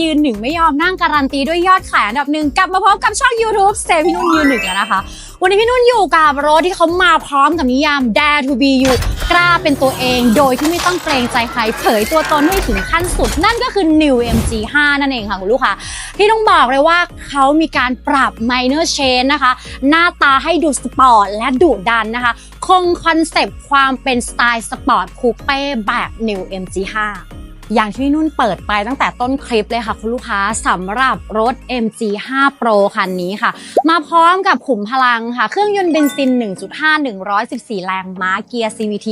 ยืนหนึ่งไม่ยอมนั่งการันตีด้วยยอดขายอันดับหนึ่งกลับมาพบกับช่อง YouTube เซพี่นุ่นยืนหนึ่งแล้วนะคะ วันนี้พี่นุ่นอยู่กับรถที่เขามาพร้อมกับนิยาม Dare to be you กล้าเป็นตัวเองโดยที่ไม่ต้องเกรงใจใครเผยตัวตนให้ถึงขั้นสุด นั่นก็คือ New MG5 นั่นเองค่ะคุณลูกค้าที่ต้องบอกเลยว่าเขามีการปรับ minor change นะคะ หน้าตาให้ดูสปอร์ตและดุดันนะคะ คงคอนเซปต์ความเป็นสไตล์สปอร์ตคูเป้แบบ New MG5 อย่างที่นุ่นเปิดไปตั้งแต่ต้นคลิปเลยค่ะ คุณลูกค้าสำหรับรถ MG5 Pro คันนี้ค่ะ มาพร้อมกับขุมพลังค่ะ เครื่องยนต์เบนซิน 1.5 114 แรงม้าเกียร์ CVT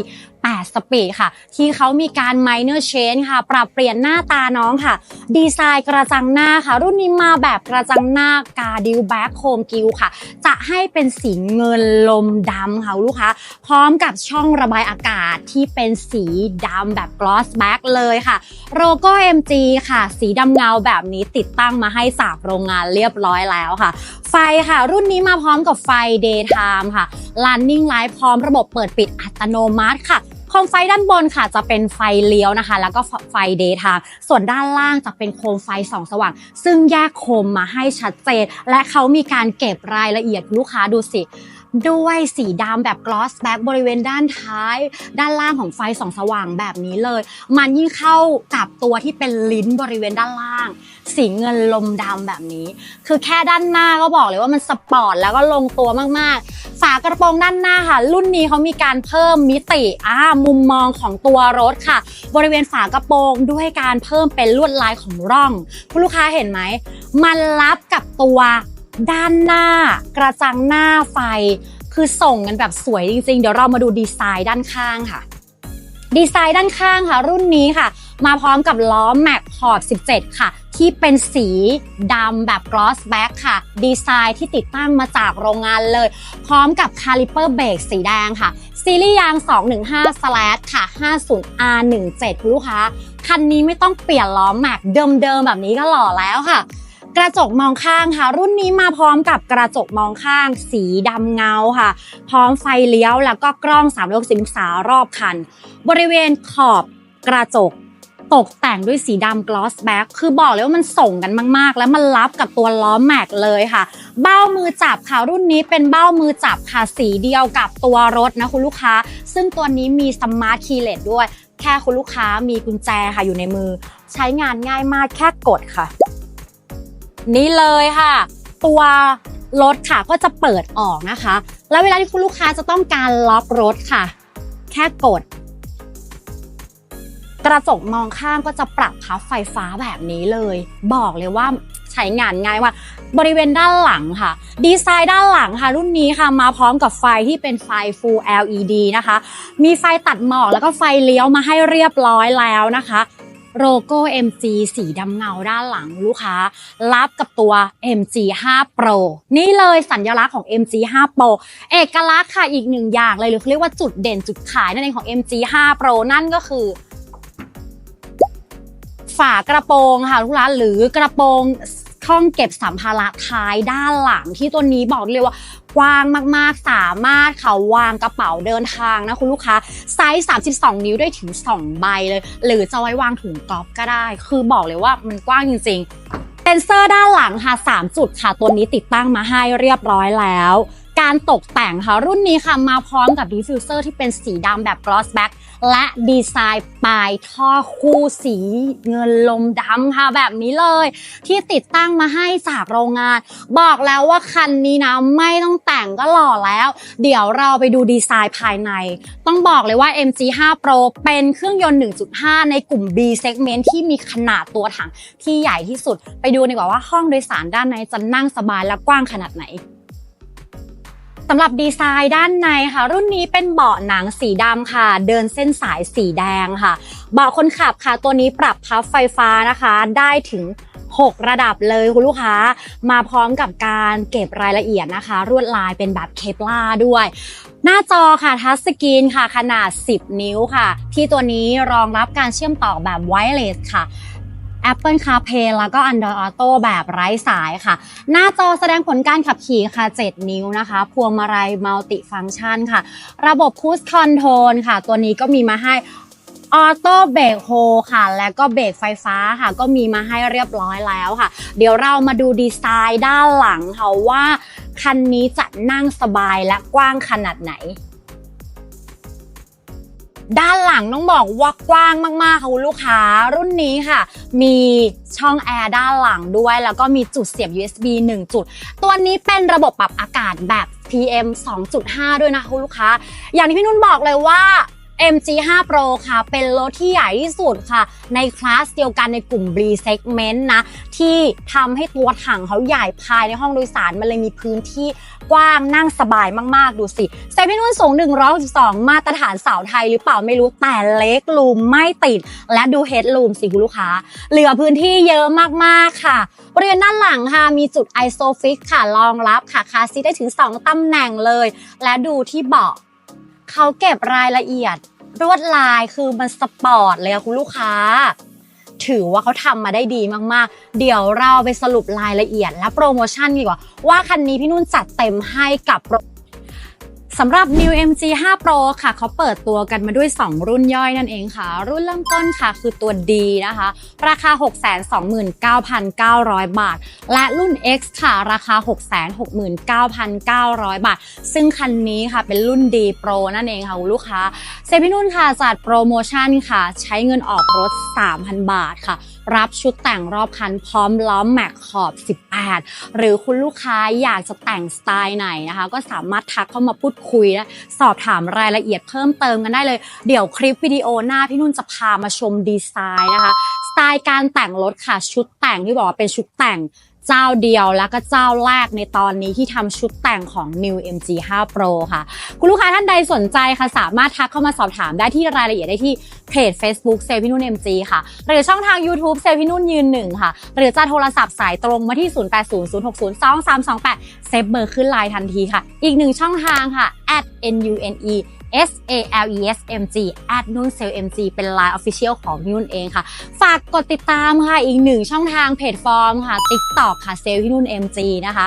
8 สปีดค่ะ ที่เขามีการ minor change ค่ะ ปรับเปลี่ยนหน้าตาน้องค่ะ ดีไซน์กระจังหน้าค่ะ รุ่นนี้มาแบบกระจังหน้ากาดิวแบ็คโคมกิวค่ะ จะให้เป็นสีเงินลมดำค่ะลูกค้า พร้อมกับช่องระบายอากาศที่เป็นสีดำแบบ gloss black เลยค่ะ โลโก้ MG ค่ะ สีดำเงาแบบนี้ติดตั้งมาให้จากโรงงานเรียบร้อยแล้วค่ะไฟค่ะ รุ่นนี้มาพร้อมกับไฟ daytime ค่ะ running light พร้อมระบบเปิดปิดอัตโนมัติค่ะโคมไฟด้านบนค่ะจะเป็นไฟเลี้ยวนะคะ แล้วก็ไฟเดย์ทางส่วนด้านล่างจะเป็นโคมไฟส่องสว่าง ซึ่งแยกโคมมาให้ชัดเจน และเขามีการเก็บรายละเอียดลูกค้าดูสิ ด้วยสีดำแบบ gloss black บริเวณด้านท้าย ด้านล่างของไฟส่องสว่างแบบนี้เลย มันยิ่งเข้ากับตัวที่เป็นลิ้นบริเวณด้านล่าง สีเงินลมดำแบบนี้ คือแค่ด้านหน้าก็บอกเลยว่ามันสปอร์ตแล้วก็ลงตัวมากๆ ฝากระโปรงด้านหน้าค่ะ รุ่นนี้เขามีการเพิ่มมิติอ่ามุมมองของตัวรถค่ะ บริเวณฝากระโปรงด้วยการเพิ่มเป็นลวดลายของร่อง คุณลูกค้าเห็นไหม มันรับกับตัว ด้านหน้ากระจังหน้าไฟ คือส่งกันแบบสวยจริงๆ เดี๋ยวเรามาดูดีไซน์ด้านข้างค่ะ ดีไซน์ด้านข้างค่ะ รุ่นนี้ค่ะ มาพร้อมกับล้อแม็กขอบ 17 ค่ะ ที่เป็นสีดำแบบ gloss black ค่ะ ดีไซน์ที่ติดตั้งมาจากโรงงานเลย พร้อมกับคาลิเปอร์เบรกสีแดงค่ะ ซีรีส์ยาง 215 slash ค่ะ 50R17 คุณลูกค้าคันนี้ไม่ต้องเปลี่ยนล้อแม็กเดิมๆแบบนี้ก็หล่อแล้วค่ะ กระจกมองข้างค่ะ รุ่นนี้มาพร้อมกับกระจกมองข้าง สีดำเงาค่ะ พร้อมไฟเลี้ยวแล้วก็กล้อง360องศารอบคัน บริเวณขอบกระจกตกแต่งด้วยสีดำ gloss black คือบอกเลยว่ามันส่งกันมาก ๆ แล้วมันรับกับตัวล้อแม็กเลยค่ะ เบ้ามือจับค่ะ รุ่นนี้เป็นเบ้ามือจับค่ะ สีเดียวกับตัวรถนะคุณลูกค้า ซึ่งตัวนี้มีสมาร์ทคีย์เลสด้วย แค่คุณลูกค้ามีกุญแจค่ะอยู่ในมือ ใช้งานง่ายมากแค่กดค่ะ นี่เลยค่ะ ตัวรถค่ะก็จะเปิดออกนะคะ แล้วเวลาที่คุณลูกค้าจะต้องการล็อกรถค่ะ แค่กด กระจกมองข้างก็จะปรับพับไฟฟ้าแบบนี้เลย บอกเลยว่าใช้งานง่ายว่า บริเวณด้านหลังค่ะ ดีไซน์ด้านหลังค่ะ รุ่นนี้ค่ะมาพร้อมกับไฟที่เป็นไฟ Full LED นะคะ มีไฟตัดหมอกแล้วก็ไฟเลี้ยวมาให้เรียบร้อยแล้วนะคะ โลโก้ MG สีดำเงาด้านหลังลูกค้า รับกับตัว MG5 Pro นี่เลยสัญลักษณ์ของ MG5 Pro เอกลักษณ์ค่ะอีกหนึ่งอย่างเลยหรือเรียกว่าจุดเด่นจุดขายนั่นเองของ MG5 Pro นั่นก็คือฝากระโปรงค่ะทุกร้าหรือกระโปรงช่องเก็บสัมภาระท้ายด้านหลังที่ตัวนี้บอกเลยว่า กว้างมากๆ สามารถเขาวางกระเป๋าเดินทางนะคุณลูกค้าไซส์ 32 นิ้วได้ถึง 2 ใบเลย หรือจะไว้วางถุงกอล์ฟก็ได้ คือบอกเลยว่ามันกว้างจริงๆเซนเซอร์ด้านหลังค่ะ 3 จุดค่ะ ตัวนี้ติดตั้งมาให้เรียบร้อยแล้วการตกแต่งค่ะ รุ่นนี้ค่ะมาพร้อมกับดีฟฟิวเซอร์ที่เป็นสีดำแบบ gloss black และดีไซน์ปลายท่อคู่สีเงินลมดำค่ะแบบนี้เลย ที่ติดตั้งมาให้จากโรงงาน บอกแล้วว่าคันนี้นะไม่ต้องแต่งก็หล่อแล้ว เดี๋ยวเราไปดูดีไซน์ภายใน ต้องบอกเลยว่า MG5 Pro เป็นเครื่องยนต์ 1.5 ในกลุ่ม B segment ที่มีขนาดตัวถังที่ใหญ่ที่สุด ไปดูดีกว่าว่าห้องโดยสารด้านในจะนั่งสบายและกว้างขนาดไหน สำหรับดีไซน์ด้านในค่ะ รุ่นนี้เป็นเบาะหนังสีดำค่ะ เดินเส้นสายสีแดงค่ะ เบาะคนขับค่ะ ตัวนี้ปรับพับไฟฟ้านะคะ ได้ถึง 6 ระดับเลยคุณลูกค้า มาพร้อมกับการเก็บรายละเอียดนะคะ รวดลายเป็นแบบเคปลาด้วย หน้าจอค่ะทัชสกรีนค่ะ ขนาด 10 นิ้วค่ะ ที่ตัวนี้รองรับการเชื่อมต่อแบบไวเลสค่ะ Apple CarPlay แล้วก็ Android Auto แบบไร้สายค่ะ หน้าจอแสดงผลการขับขี่ค่ะ 7 นิ้วนะคะพวงมาลัยมัลติฟัง c t ชันค่ะ ระบบ Cruise Control ค่ะ ตัวนี้ก็มีมาให้ออโต้เบรกโฮค่ะ และก็เบรกไฟฟ้าค่ะ ก็มีมาให้เรียบร้อยแล้วค่ะ เดี๋ยวเรามาดูดีไซน์ด้านหลังค่ะว่า คันนี้จะนั่งสบายและกว้างขนาดไหน ด้านหลังต้องบอกว่ากว้างมากๆค่ะคุณลูกค้ารุ่นนี้ค่ะ มีช่องแอร์ด้านหลังด้วย แล้วก็มีจุดเสียบ USB 1 จุด ตัวนี้เป็นระบบปรับอากาศแบบ PM 2.5 ด้วยนะคะคุณลูกค้า อย่างที่พี่นุ่นบอกเลยว่า MG5 Pro ค่ะ เป็นรถที่ใหญ่ที่สุดค่ะ ในคลาสเดียวกันในกลุ่ม B segment นะ ที่ทำให้ตัวถังเขาใหญ่ภายในห้องโดยสาร มันเลยมีพื้นที่กว้างนั่งสบายมากๆ ดูสิเซฟนุ่นสูง 162 มาตรฐานสาวไทยหรือเปล่าไม่รู้แต่เล็กลูมไม่ติด และดูเฮดลูมสิคุณลูกค้า เหลือพื้นที่เยอะมากๆค่ะบริเวณด้านหลังค่ะ มีจุด ISOFIX ค่ะรองรับค่ะคาซีทได้ถึง 2ตำแหน่งเลย และดูที่เบาะ เขาเก็บรายละเอียดรวดลายคือมันสปอร์ตเลยอะคุณลูกค้า ถือว่าเขาทำมาได้ดีมากๆ เดี๋ยวเราไปสรุปรายละเอียดและโปรโมชั่นดีกว่า ว่าคันนี้พี่นุ่นจัดเต็มให้กับโปร สำหรับ New MG 5 Pro ค่ะ เขาเปิดตัวกันมาด้วย 2 รุ่นย่อยนั่นเองค่ะ รุ่นเริ่มต้นค่ะคือตัว D นะคะ ราคา 629,900 บาท และรุ่น X ค่ะ ราคา 669,900 บาท ซึ่งคันนี้ค่ะเป็นรุ่น D Pro นั่นเองค่ะคุณลูกค้า เซฟินุ่นค่ะจัดโปรโมชั่นค่ะ ใช้เงินออกรถ 3,000 บาทค่ะ รับชุดแต่งรอบคันพร้อมล้อมแม็กขอบ 18 หรือคุณลูกค้าอยากจะแต่งสไตล์ไหนนะคะ ก็สามารถทักเข้ามาพูดคุยและสอบถามรายละเอียดเพิ่มเติมกันได้เลย เดี๋ยวคลิปวิดีโอหน้าพี่นุ่นจะพามาชมดีไซน์นะคะ สไตล์การแต่งรถค่ะชุดแต่งที่บอกว่าเป็นชุดแต่ง เจ้าเดียวแล้วก็เจ้าแรกในตอนนี้ที่ทำชุดแต่งของ New MG5 Pro ค่ะ คุณลูกค้าท่านใดสนใจค่ะ สามารถทักเข้ามาสอบถามได้ที่รายละเอียดได้ที่เพจ Facebook เซลพี่นุ่น MG ค่ะ หรือช่องทาง YouTube เซลพี่นุ่นยืนหนึ่งค่ะ หรือจะโทรศัพท์สายตรงมาที่ 0800602328 เซฟเบอร์ขึ้นไลน์ทันทีค่ะ อีกหนึ่งช่องทางค่ะ at nune S A L E S M G at นุ่นเซล MG เป็น Line Official ของพี่นุ่นเองค่ะ ฝากกดติดตามค่ะ อีกหนึ่งช่องทางเพจฟอร์มค่ะ TikTok ค่ะเซลพี่นุ่น MG นะคะ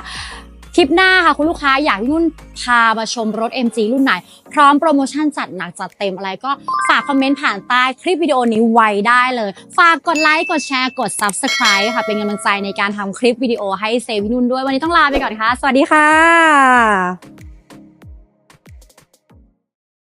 คลิปหน้าค่ะคุณลูกค้าอยากให้นุ่นพามาชมรถ MG รุ่นไหน พร้อมโปรโมชั่นจัดหนักจัดเต็มอะไรก็ฝากคอมเมนต์ผ่านใต้คลิปวิดีโอนี้ไว้ได้เลย ฝากกดไลค์กดแชร์กด Subscribe ค่ะ เป็นกำลังใจในการทำคลิปวิดีโอให้เซลพี่นุ่นด้วย วันนี้ต้องลาไปก่อนค่ะ สวัสดีค่ะ